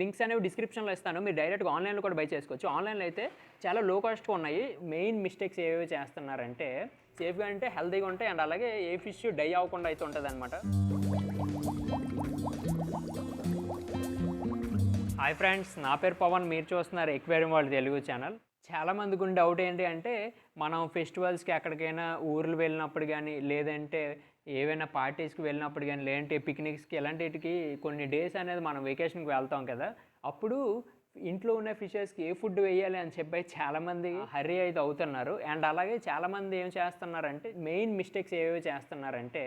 Links అనేవి డిస్క్రిప్షన్లో ఇస్తాను. మీరు డైరెక్ట్గా ఆన్లైన్లో కూడా బై చేసుకోవచ్చు. ఆన్లైన్లో అయితే చాలా లో కాస్ట్గా ఉన్నాయి. మెయిన్ మిస్టేక్స్ ఏవేవి చేస్తున్నారంటే సేఫ్గా అంటే హెల్తీగా ఉంటాయి అండ్ అలాగే ఏ ఫిష్ డై అవ్వకుండా అయితే ఉంటుంది అనమాట హాయ్ ఫ్రెండ్స్ నా పేరు పవన్. మీరు చూస్తున్నారు ఎక్వేరియం వాళ్ళ తెలుగు ఛానల్ చాలా మందికి ఉండే డౌట్ ఏంటి అంటే మనం ఫెస్టివల్స్కి ఎక్కడికైనా ఊర్లు వెళ్ళినప్పుడు కానీ లేదంటే ఏవైనా పార్టీస్కి వెళ్ళినప్పుడు కానీ లేదంటే పిక్నిక్స్కి ఇలాంటికి కొన్ని డేస్ అనేది మనం వెకేషన్కి వెళ్తాం కదా అప్పుడు ఇంట్లో ఉన్న ఫిషెస్కి ఏ ఫుడ్ వేయాలి అని చెప్పి చాలామంది హర్రీ అయితే అవుతున్నారు. అండ్ అలాగే చాలామంది ఏం చేస్తున్నారంటే మెయిన్ మిస్టేక్స్ ఏవేవి చేస్తున్నారంటే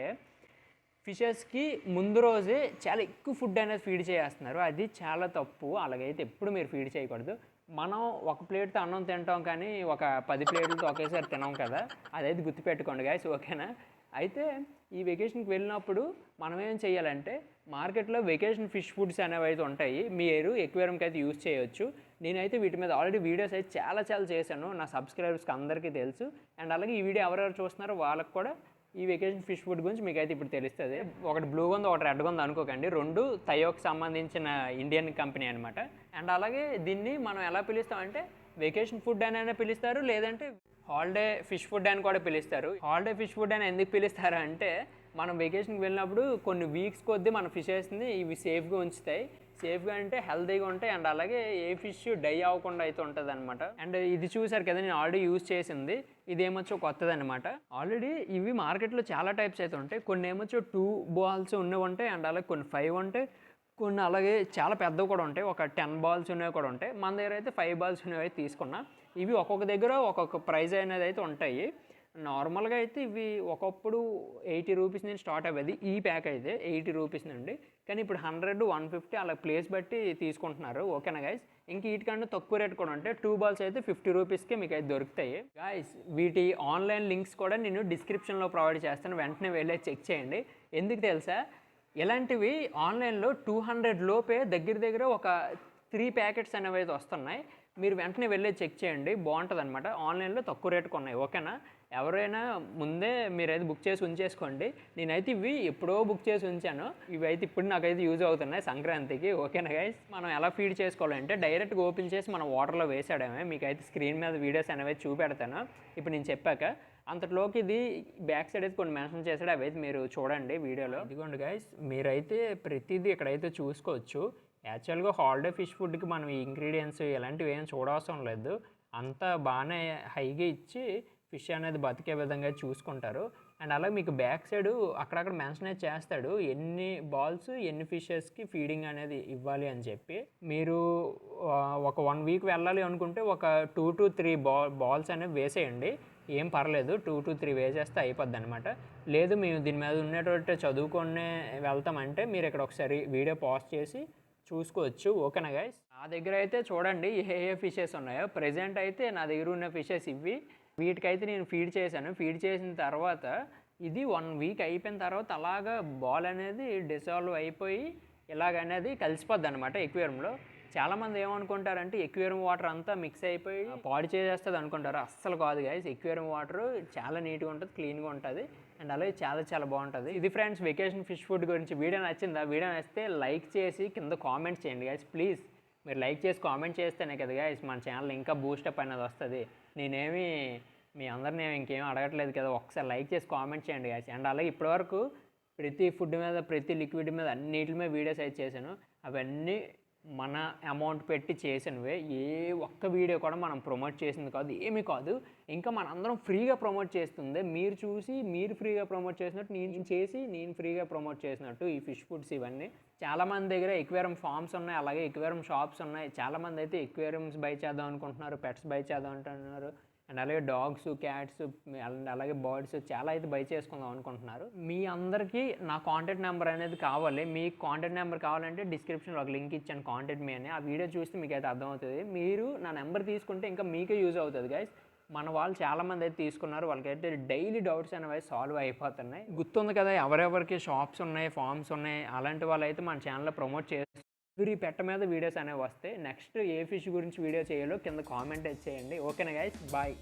ఫిషెస్కి ముందు రోజే చాలా ఎక్కువ ఫుడ్ అనేది ఫీడ్ చేస్తున్నారు అది చాలా తప్పు. అలాగైతే ఎప్పుడు మీరు ఫీడ్ చేయకూడదు. మనం ఒక ప్లేట్తో అన్నం తింటాం కానీ ఒక పది ప్లేట్లతో ఒకేసారి తినాం కదా అదైతే గుర్తుపెట్టుకోండి గాయస్ ఓకేనా? అయితే ఈ వెకేషన్కి వెళ్ళినప్పుడు మనం ఏం చేయాలంటే మార్కెట్లో వెకేషన్ ఫిష్ ఫుడ్స్ అనేవి అయితే ఉంటాయి. మీరు ఎక్వేరియంకి అయితే యూస్ చేయొచ్చు. నేనైతే వీటి మీద ఆల్రెడీ వీడియోస్ అయితే చాలా చాలా చేశాను. నా సబ్స్క్రైబర్స్కి అందరికీ తెలుసు. అండ్ అలాగే ఈ వీడియో ఎవరెవరు చూస్తున్నారో వాళ్ళకి కూడా ఈ వెకేషన్ ఫిష్ ఫుడ్ గురించి మీకు అయితే ఇప్పుడు తెలుస్తుంది. ఒకటి బ్లూ ఉంది ఒకటి రెడ్ ఉంది అనుకోకండి. రెండు తయోకి సంబంధించిన ఇండియన్ కంపెనీ అనమాట అండ్ అలాగే దీన్ని మనం ఎలా పిలుస్తామంటే వెకేషన్ ఫుడ్ అని పిలుస్తారు. లేదంటే హాలిడే ఫిష్ ఫుడ్ అని కూడా పిలుస్తారు. హాలిడే ఫిష్ ఫుడ్ అని ఎందుకు పిలుస్తారు అంటే మనం వెకేషన్కి వెళ్ళినప్పుడు కొన్ని వీక్స్ కొద్దీ మన ఫిషెస్ని ఇవి సేఫ్గా ఉంచుతాయి. సేఫ్గా అంటే హెల్తీగా ఉంటాయి అండ్ అలాగే ఏ ఫిష్ డై అవ్వకుండా అయితే ఉంటుంది అనమాట అండ్ ఇది చూసారు కదా నేను ఆల్రెడీ యూజ్ చేసింది. ఇది ఏమొచ్చో కొత్తది అనమాట ఆల్రెడీ ఇవి మార్కెట్లో చాలా టైప్స్ అయితే ఉంటాయి. కొన్ని ఏమొచ్చో టూ బాల్స్ ఉన్నవి ఉంటాయి అండ్ అలాగే కొన్ని ఫైవ్ ఉంటాయి. కొన్ని అలాగే చాలా పెద్దవి కూడా ఉంటాయి. ఒక టెన్ బాల్స్ ఉన్నవి కూడా ఉంటాయి. మన దగ్గర అయితే ఫైవ్ బాల్స్ ఉన్నవి అయితే తీసుకున్నా. ఇవి ఒక్కొక్క దగ్గర ఒక్కొక్క ప్రైజ్ అనేది అయితే ఉంటాయి. నార్మల్గా అయితే ఇవి ఒకప్పుడు ఎయిటీ రూపీస్ నుంచి స్టార్ట్ అవ్వేది. ఈ ప్యాక్ అయితే ఎయిటీ రూపీస్ నుండి. కానీ ఇప్పుడు హండ్రెడ్ వన్ ఫిఫ్టీ అలా ప్లేస్ బట్టి తీసుకుంటున్నారు. ఓకేనా గైస్ ఇంక వీటికన్నా తక్కువ రేట్ కూడా ఉంటాయి టూ బాల్స్ అయితే ఫిఫ్టీ రూపీస్కి మీకు అయితే దొరుకుతాయి. గాయస్ వీటి ఆన్లైన్ లింక్స్ కూడా నేను డిస్క్రిప్షన్లో ప్రొవైడ్ చేస్తాను. వెంటనే వెళ్ళి చెక్ చేయండి. ఎందుకు తెలుసా? ఇలాంటివి ఆన్లైన్లో టూ హండ్రెడ్ లోపే దగ్గర దగ్గర ఒక త్రీ ప్యాకెట్స్ అనేవి అయితే వస్తున్నాయి. మీరు వెంటనే వెళ్ళి చెక్ చేయండి. బాగుంటుంది అనమాట ఆన్లైన్లో తక్కువ రేటుకు ఉన్నాయి. ఓకేనా? ఎవరైనా ముందే మీరైతే బుక్ చేసి ఉంచేసుకోండి. నేనైతే ఇవి ఎప్పుడో బుక్ చేసి ఉంచాను. ఇవి అయితే ఇప్పుడు నాకైతే యూజ్ అవుతున్నాయి సంక్రాంతికి. ఓకేనా గైస్? మనం ఎలా ఫీడ్ చేసుకోవాలంటే డైరెక్ట్గా ఓపెన్ చేసి మనం వాటర్లో వేసాడమే. మీకైతే స్క్రీన్ మీద వీడియోస్ అనేవి చూపెడతాను. ఇప్పుడు నేను చెప్పాక అంతట్లోకి ఇది బ్యాక్ సైడ్ అయితే కొన్ని మెన్షన్ చేశాడు. అవి అయితే మీరు చూడండి వీడియోలో. ఇదిగోండి గైస్ మీరైతే ప్రతిదీ ఇక్కడైతే చూసుకోవచ్చు. యాక్చువల్గా హాలిడే ఫిష్ ఫుడ్కి మనం ఇంగ్రీడియంట్స్ ఇలాంటివి ఏం చూడవసరం లేదు. అంతా బాగానే హైగా ఇచ్చి ఫిష్ అనేది బతికే విధంగా చూసుకుంటారు. అండ్ అలాగే మీకు బ్యాక్ సైడ్ అక్కడక్కడ మెన్షన్ అయితే చేస్తాడు ఎన్ని బాల్స్ ఎన్ని ఫిషెస్కి ఫీడింగ్ అనేది ఇవ్వాలి అని చెప్పి. మీరు ఒక వన్ వీక్ వెళ్ళాలి అనుకుంటే ఒక టూ టు త్రీ బా బాల్స్ అనేవి వేసేయండి. ఏం పర్లేదు టూ టు త్రీ వేసేస్తే అయిపోద్ది అనమాట లేదు మేము దీని మీద ఉన్నటువంటి చదువుకొని వెళ్తామంటే మీరు ఇక్కడ ఒకసారి వీడియో పాజ్ చేసి చూసుకోవచ్చు. ఓకేనా గైస్ నా దగ్గర అయితే చూడండి ఏ ఏ ఫిషెస్ ఉన్నాయో. ప్రజెంట్ అయితే నా దగ్గర ఉన్న ఫిషెస్ ఇవి వీటికైతే నేను ఫీడ్ చేశాను. ఫీడ్ చేసిన తర్వాత ఇది వన్ వీక్ అయిపోయిన తర్వాత అలాగా బాల్ అనేది డిసాల్వ్ అయిపోయి ఇలాగనేది కలిసిపోద్ది అనమాట ఎక్వేరియంలో చాలామంది ఏమనుకుంటారంటే ఎక్వేరియం వాటర్ అంతా మిక్స్ అయిపోయి పాడు చేసేస్తుంది అనుకుంటారు. అస్సలు కాదు గైస్ ఎక్వేరియం వాటర్ చాలా నీట్గా ఉంటుంది క్లీన్గా ఉంటుంది అండ్ అలాగే చాలా చాలా బాగుంటుంది. ఇది ఫ్రెండ్స్ వెకేషన్ ఫిష్ ఫుడ్ గురించి వీడియో నచ్చిందా? వీడియో నచ్చితే లైక్ చేసి కింద కామెంట్ చేయండి గైస్ ప్లీజ్ మీరు లైక్ చేసి కామెంట్ చేస్తేనే కదా గైస్ మన ఛానల్ ఇంకా బూస్టప్ అనేది వస్తుంది. నేనేమి మీ అందరిని ఇంకేం అడగట్లేదు కదా ఒకసారి లైక్ చేసి కామెంట్ చేయండి గైస్ అండ్ అలాగే ఇప్పటివరకు ప్రతి ఫుడ్ మీద ప్రతి లిక్విడ్ మీద అన్నిటి మీద వీడియోస్ అయితే చేశాను. అవన్నీ మన అమౌంట్ పెట్టి చేసినవే ఏ ఒక్క వీడియో కూడా మనం ప్రమోట్ చేసింది కాదు ఏమీ కాదు. ఇంకా మనందరం ఫ్రీగా ప్రమోట్ చేస్తుంది. మీరు చూసి మీరు ఫ్రీగా ప్రమోట్ చేసినట్టు నేను చేసి నేను ఫ్రీగా ప్రమోట్ చేసినట్టు ఈ ఫిష్ ఫుడ్స్ ఇవన్నీ. చాలామంది దగ్గర ఎక్వేరియం ఫార్మ్స్ ఉన్నాయి అలాగే ఎక్వేరియం షాప్స్ ఉన్నాయి. చాలామంది అయితే ఎక్వేరియంస్ బై చేద్దాం అనుకుంటున్నారు పెట్స్ బై చేద్దాం అంటున్నారు. అండ్ అలాగే డాగ్స్ క్యాట్స్ అండ్ అలాగే బర్డ్స్ చాలా అయితే బై చేసుకుందాం అనుకుంటున్నారు. మీ అందరికీ నా కాంటాక్ట్ నెంబర్ అనేది కావాలి. మీ కాంటాక్ట్ నెంబర్ కావాలంటే డిస్క్రిప్షన్లో ఒక లింక్ ఇచ్చాను కాంటాక్ట్ మీ అని. ఆ వీడియో చూస్తే మీకు అయితే అర్థమవుతుంది. మీరు నా నెంబర్ తీసుకుంటే ఇంకా మీకే యూజ్ అవుతుంది గైస్. మన వాళ్ళు చాలామంది అయితే తీసుకున్నారు. వాళ్ళకైతే డైలీ డౌట్స్ అనేవి సాల్వ్ అయిపోతున్నాయి. గుర్తుంది కదా ఎవరెవరికి షాప్స్ ఉన్నాయి ఫార్మ్స్ ఉన్నాయి. అలాంటి వాళ్ళు అయితే మన ఛానల్లో ప్రమోట్ చేస్తారు మీరు ఈ పెట్ట మీద వీడియోస్ అనేవి వస్తే నెక్స్ట్ ఏ ఫిష్ గురించి వీడియో చేయాలో కింద కామెంట్ చేయండి. ఓకేనా గైస్ బాయ్